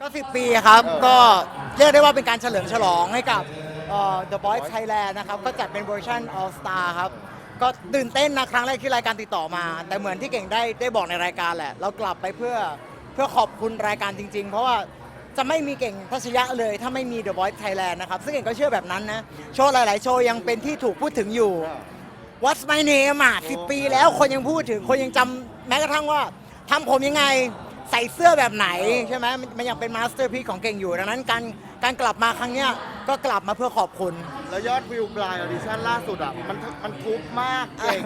ก็10 ปีครับ ก็เรียกได้ว่าเป็นการเฉลิมฉลองให้กับเอ่อ The Voice Thailand นะครับ ก็จัดเป็นเวอร์ชัน All Star ครับ ก็ตื่นเต้นนะครั้งแรกที่รายการติดต่อมา แต่เหมือนที่เก่งได้ได้บอกในรายการแหละ เรากลับไปเพื่อเพื่อขอบคุณรายการจริง ๆ เพราะว่าจะไม่มีเก่งทัชยะเลย ถ้าไม่มี The Voice Thailand นะครับ ซึ่งเก่งก็เชื่อแบบนั้นนะ โชว์หลาย ๆ โชว์ยังเป็นที่ถูกพูดถึงอยู่ What's my name อะสิปีแล้วคนยังพูดถึงคนยังจำแม้กระทั่งว่าทำผมยังไง ใส่เสื้อแบบไหนใช่ไหมมันมันยังเป็นมาสเตอร์พี e ของเก่งอยู่ดังนั้นการการกลับมาครั้งเนี้ยก็กลับมาเพื่อขอบคุณ แล้วยอดวิวปลายออดิชั่นล่าสุดอะ มันมันทุบมากเก่ง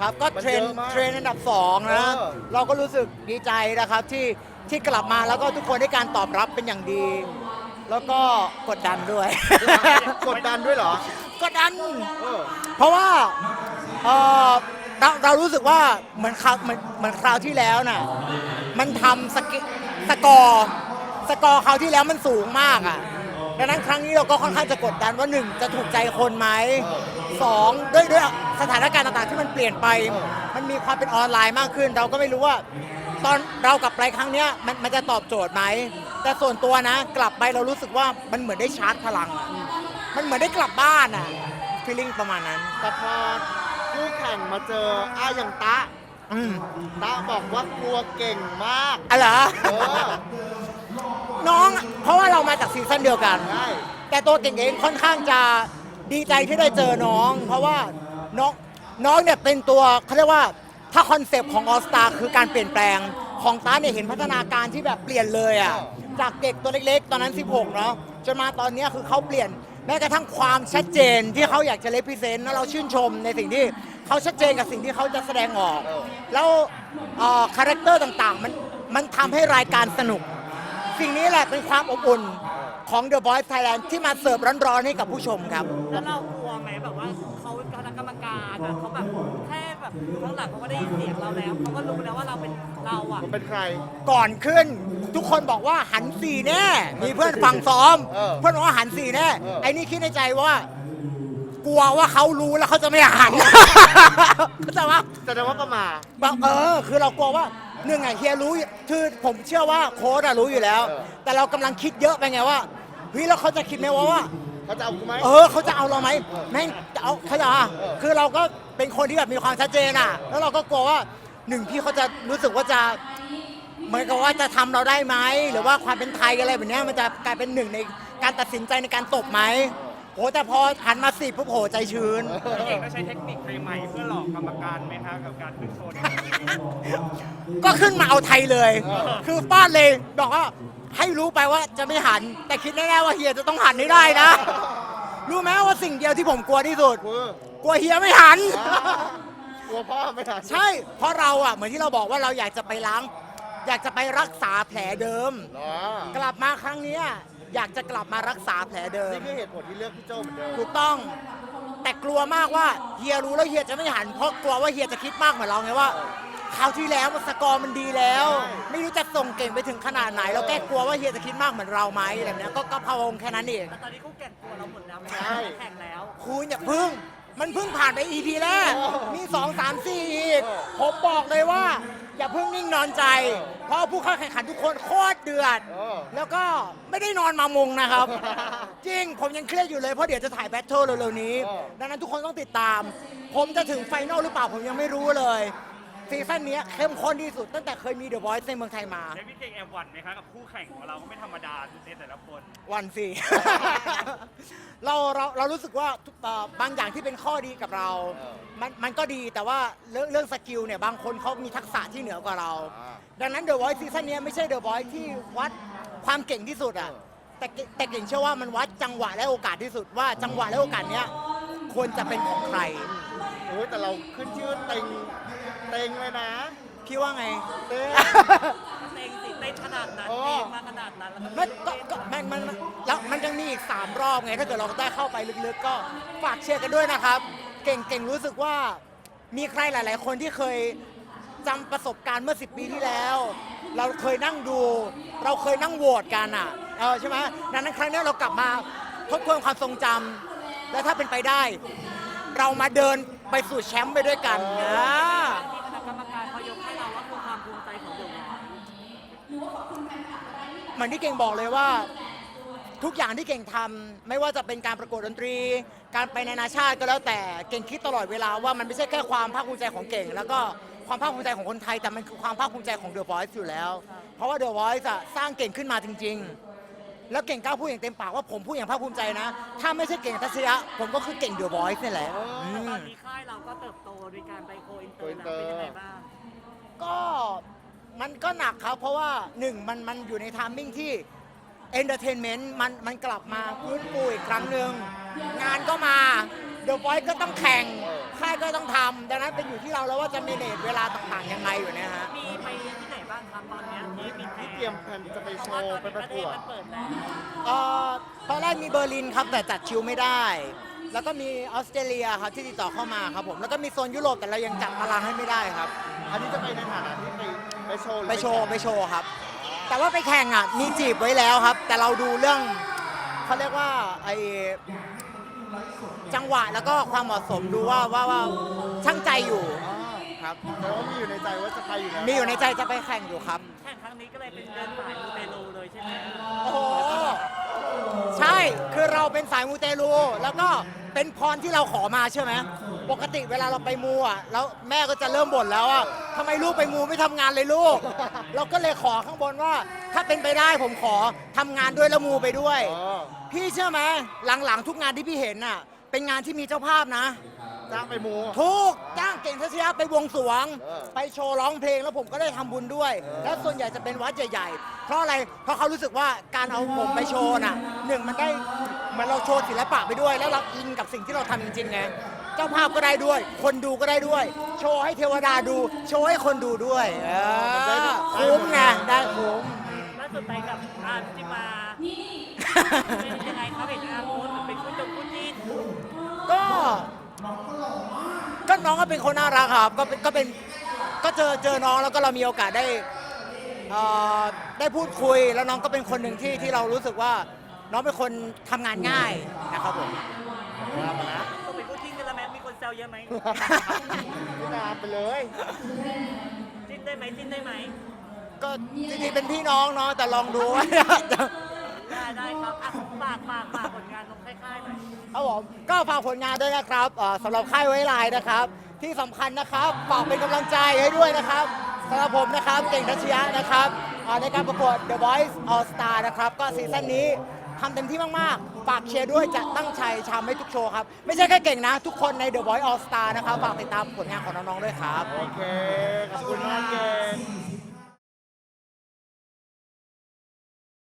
ครับก็มันเทรนเยอะมากเทรนอันดับ 2 นะ เออ เราก็รู้สึกดีใจนะครับที่ที่กลับมาแล้วก็ทุกคนได้การตอบรับเป็นอย่างดี แล้วก็กดดันด้วย กดดันด้วยเหรอ กดดัน เออ เพราะว่าเอ่อเราเรารู้สึกว่าเหมือนคราวเหมือนเหมือนคราวที่แล้วน่ะ มันทำสเกสกอร์สกอร์คราวที่แล้วมันสูงมากอะดังนั้นครั้งนี้เราก็ค่อนข้างจะกดดันว่าหนึ่งจะถูกใจคนไหมสองด้วยด้วยสถานการณ์ต่างๆที่มันเปลี่ยนไป มันมีความเป็นออนไลน์มากขึ้น เราก็ไม่รู้ว่าตอนเรากลับไปครั้งเนี้ยมันมันจะตอบโจทย์ไหมแต่ส่วนตัวนะ กลับไปเรารู้สึกว่ามันเหมือนได้ชาร์จพลังอะมันเหมือนได้กลับบ้านอะฟีลลิ่งประมาณนั้น แต่พอคู่แข่งมาเจออาอย่างตะอืม ตะบอกว่ากลัวเก่งมาก อะไรอเออ น้องเพราะว่าเรามาจากซีซั่นเดียวกัน ใช่ แต่ตัวเก่งเองค่อนข้างจะดีใจที่ได้เจอน้อง เพราะว่าน้องน้องเนี่ยเป็นตัวเขาเรียกว่าถ้าคอนเซปต์ของออสตาคือการเปลี่ยนแปลงของตาเนี่ยเห็นพัฒนาการที่แบบเปลี่ยนเลยอะจากเด็กตัวเล็กๆ ตอนนั้น 16 เนาะจนมาตอนเนี้ยคือเขาเปลี่ยน แม้กระทั่งความชัดเจนที่เขาอยากจะเลพิเซนต์แล้วเราชื่นชมในสิ่งที่เขาชัดเจนกับสิ่งที่เขาจะแสดงออก แล้วคาแรคเตอร์ต่างๆ มันมันทำให้รายการสนุก สิ่งนี้แหละเป็นความอบอุ่นของ The Voice Thailand ที่มาเสิร์ฟร้อนๆให้กับผู้ชมครับ แล้วเรากลัวไหมแบบว่าเขาคณะกรรมการเขาแบบ ข้างหลังเขาก็ได้ยินเสียงเราแล้วเขาก็รู้แล้วว่าเราเป็นเราอะมันเป็นใคร ก่อนขึ้น ทุกคนบอกว่าหันสี่แน่ มีเพื่อนฟังซ้อม เออเพื่อนบอกว่าหันสี่แน่ เออ ไอ้นี่คิดในใจว่า กลัวว่าเขารู้แล้วเขาจะไม่หัน เข้าใจว่าแสดงว่าประมาทบอกเออคือเรากลัวว่าหนึ่งไงเฮียรู้คือผมเชื่อว่าโค้ดอะรู้อยู่แล้ว เออ แต่เรากำลังคิดเยอะไปไงว่าเฮ้ยแล้วเขาจะคิดไหมว่าว่า เขาจะเอากูไหมเออเขาจะเอาเราไหมแม่งจะเอาเขาจะเอาคือเราก็เป็นคนที่แบบมีความชัดเจนอะ แล้วเราก็กลัวว่าหนึ่งพี่เขาจะรู้สึกว่าจะเหมือนกับว่าจะทำเราได้ไหมหรือว่าความเป็นไทยอะไรแบบนี้มันจะกลายเป็นหนึ่งในการตัดสินใจในการตบไหม โหแต่พอหันมาสิปุ๊บโหใจชื้นพี่เอกได้ใช้เทคนิคใหม่ๆเพื่อหลอกกรรมการไหมคะกับการขึ้นโชว์ก็ขึ้นมาเอาไทยเลย คือฟาดเลยบอกว่าให้รู้ไปว่าจะไม่หัน แต่คิดแน่ๆว่าเฮียจะต้องหันให้ได้นะ รู้ไหมว่าสิ่งเดียวที่ผมกลัวที่สุดคือกลัวเฮียไม่หัน กลัวพ่อไม่ทัน ใช่ เพราะเราอะเหมือนที่เราบอกว่าเราอยากจะไปล้าง อยากจะไปรักษาแผลเดิมเหรอกลับมาครั้งเนี้ย อยากจะกลับมารักษาแผลเดิม นี่คือเหตุผลที่เลือกพี่โจเหมือนเดิมถูกต้อง แต่กลัวมากว่าเฮียรู้แล้วเฮียจะไม่หันเพราะกลัวว่าเฮียจะคิดมากเหมือนเราไงว่าคราวที่แล้วมันสกอร์มันดีแล้ว ไม่รู้จะส่งเก่งไปถึงขนาดไหน เราแค่กลัวว่าเฮียจะคิดมากเหมือนเราไหมอะไรแบบเนี้ยก็ก็พะวงแค่นั้นเองแต่ตอนนี้คู่แข่งกลัวเราหมดแล้วไหมใช่แข่งแล้ว คุณอย่าพึ่ง มันเพิ่งผ่านไป EP แรกเออมี 2 3 4 อีกเออผมบอกเลยว่า อย่าเพิ่งนิ่งนอนใจ เพราะผู้เข้าแข่งขันทุกคนโคตรเดือด เออ แล้วก็ไม่ได้นอนมามงนะครับ จริง ผมยังเครียดอยู่เลย เพราะเดี๋ยวจะถ่ายแบทเทิลเร็วๆนี้เออดังนั้นทุกคนต้องติดตาม ผมจะถึงไฟนอลหรือเปล่าผมยังไม่รู้เลย ซีซั่นเนี้ยเข้มข้นที่สุดตั้งแต่เคยมี The Voice ในเมืองไทยมา แล้วพี่เก่งแอบหวั่นไหมคะกับคู่แข่งของเราก็ไม่ธรรมดาในแต่ละคนวันสิเราเราเรารู้สึกว่าทุกเอ่อบางอย่างที่เป็นข้อดีกับเราเออมันมันก็ดีแต่ว่าเรื่องเรื่องสกิลเนี่ยบางคนเขามีทักษะที่เหนือกว่าเราอ่าดังนั้น The Voice ซีซั่นนี้ไม่ใช่ The Voice ที่วัดความเก่งที่สุดอะเออแต่เก่งแต่เก่งเชื่อว่ามันวัดจังหวะและโอกาสที่สุดว่าจังหวะและโอกาสเนี้ยควรจะเป็นของใคร โอ้ยแต่เราขึ้นชื่อเต็ง เต็งเลยนะ พี่ว่าไง เต็งเต้นสิเต้นขนาดนั้นโอ้เองมาขนาดนั้นแล้วมันก็ก็มันมันแล้วมันยังมีอีก 3 รอบไง ถ้าเกิดเราได้เข้าไปลึกๆ ก็ฝากเชียร์กันด้วยนะครับ เก่งเก่งรู้สึกว่ามีใครหลาย ๆ คนที่เคยจำประสบการณ์เมื่อ 10 ปีที่แล้ว เราเคยนั่งดู เราเคยนั่งโหวตกันอะเออใช่ไหมดังนั้นครั้งนี้เรากลับมาทบทวนความทรงจำและถ้าเป็นไปได้ เรามาเดิน ไปสู่แชมป์ไปด้วยกันนะที่คณะกรรมการเขายกให้เราว่าคือความภูมิใจของเด็กเหมือนที่เก่งบอกเลยว่า ทุกอย่างที่เก่งทำไม่ว่าจะเป็นการประกวดดนตรี การไปนานาชาติก็แล้วแต่เก่งคิดตลอดเวลาว่ามันไม่ใช่แค่ความภาคภูมิใจของเก่ง แล้วก็ความภาคภูมิใจของคนไทยแต่มันคือความภาคภูมิใจของ The Voice อยู่แล้ว เพราะว่า The Voice อะสร้างเก่งขึ้นมาจริง ๆ แล้วเก่งกล้าพูดอย่างเต็มปากว่าผมพูดอย่างภาคภูมิใจนะ ถ้าไม่ใช่เก่งทัศยะ ผมก็คือเก่ง The Voice นี่แหละเอออืตอมนนี้ค่ายเราก็เติบโตโดยการไปโกอินเตอร์แล้วเป็นยังไงบ้างก็มันก็หนักครับเพราะว่าหนึ่งมันมันอยู่ในทามมิ่งที่เอนเตอร์เทนเมนต์มันมันกลับมาฟื้นฟูอีกครั้งหนึ่งงานก็มาเดอะ o อยก็ต้องแข่งค่ายก็ต้องทำดังนั้นเป็นอยู่ที่เราแล้วว่าจะเมเนจเวลาต่างๆยังไงอยู่เนะฮะ มีไปที่ไหนบ้างครับตอนเนี้ยที่มีแผนที่ เตรียมแผนจะไปเพโชราะว่าว์ตอนไปนี้ปประระเทศกวดมันเปิดแล้วเอ่อตอนแรกมีเบอร์ลินครับแต่จัดชิวไม่ได้ แล้วก็มีออสเตรเลียครับที่ติดต่อเข้ามาครับผมแล้วก็มีโซนยุโรปแต่เรายังจัดตารางให้ไม่ได้ครับ อันนี้จะไปในฐานะที่ไปไปโชว์หรือไปโชว์แข่งไปโชว์ครับ แต่ว่าไปแข่งอะมีจีบไว้แล้วครับ แต่เราดูเรื่องเขาเรียกว่าไอจังหวะแล้วก็ความเหมาะสมดูว่าว่าว่าช่างใจอยู่อ๋อ ครับ แต่ว่ามีอยู่ในใจว่าจะไปอยู่แล้วมีอยู่ในใจจะไปแข่งอยู่ครับ แข่งครั้งนี้ก็เลยเป็นเดินสายมูเตลูเลยใช่ไหมโอ้โห ใช่ คือเราเป็นสายมูเตลู แล้วก็เป็นพรที่เราขอมาใช่ไหม ปกติเวลาเราไปมูอะ แล้วแม่ก็จะเริ่มบ่นแล้วว่าทำไมลูกไปมูไม่ทำงานเลยลูก เราก็เลยขอข้างบนว่า ถ้าเป็นไปได้ผมขอทำงานด้วยแล้วมูไปด้วย อ๋อพี่เชื่อไหมหลังๆทุกงานที่พี่เห็นน่ะ เป็นงานที่มีเจ้าภาพนะ จ้างไปมูทุกจ้างเก่งทัศยะไปบวงสรวง เออไปโชว์ร้องเพลงแล้วผมก็ได้ทำบุญด้วยเออแล้วส่วนใหญ่จะเป็นวัดใหญ่ๆ เพราะอะไรเพราะเขารู้สึกว่าการเอาผมไปโชว์น่ะหนึ่งมันได้เหมือนเราโชว์ศิลปะไปด้วย แล้วเราอินกับสิ่งที่เราทำจริงๆไงเจ้าภาพก็ได้ด้วย คนดูก็ได้ด้วย โชว์ให้เทวดาดู โชว์ให้คนดูด้วยเออคุ้มไงได้คุ้ม ล่าสุดไปกับอาร์ติมาเป็นยังไงครับเห็นอาร์โพสเหมือนเป็นคู่จงคู่จิ้นก็ ก็น้องก็เป็นคนน่ารักครับก็เป็นก็เป็นก็เจอเจอน้องแล้วก็เรามีโอกาสได้เอ่อได้พูดคุยแล้วน้องก็เป็นคนหนึ่งที่ที่เรารู้สึกว่าน้องเป็นคนทำงานง่ายนะครับผมว่ามานะก็เป็นคู่จิ้นกันแล้วไหมมีคนแซวเยอะไหมพี่นามไปเลย จิ้นได้ไหมจิ้นได้ไหม ก็จริงๆเป็นพี่น้องเนาะแต่ลองดูว่าได้ ได้ครับอะฝากฝากฝากผลงานของค่ายๆหน่อยครับผมก็ฝากผลงานด้วยนะครับเอ่อสำหรับค่ายไว้ลายนะครับ ที่สำคัญนะครับฝากเป็นกำลังใจให้ด้วยนะครับสำหรับผมนะครับเก่งทัชยะนะครับเอ่อในการประกวด The Voice All Star นะครับ ก็ซีซั่นนี้ทำเต็มที่มากๆ ฝากเชียร์ด้วยจะตั้งใจชามให้ทุกโชว์ครับ ไม่ใช่แค่เก่งนะ ทุกคนใน The Voice All Star นะครับ ฝากติดตามผลงานของน้องๆด้วยครับ โอเค ขอบคุณมากเก่ง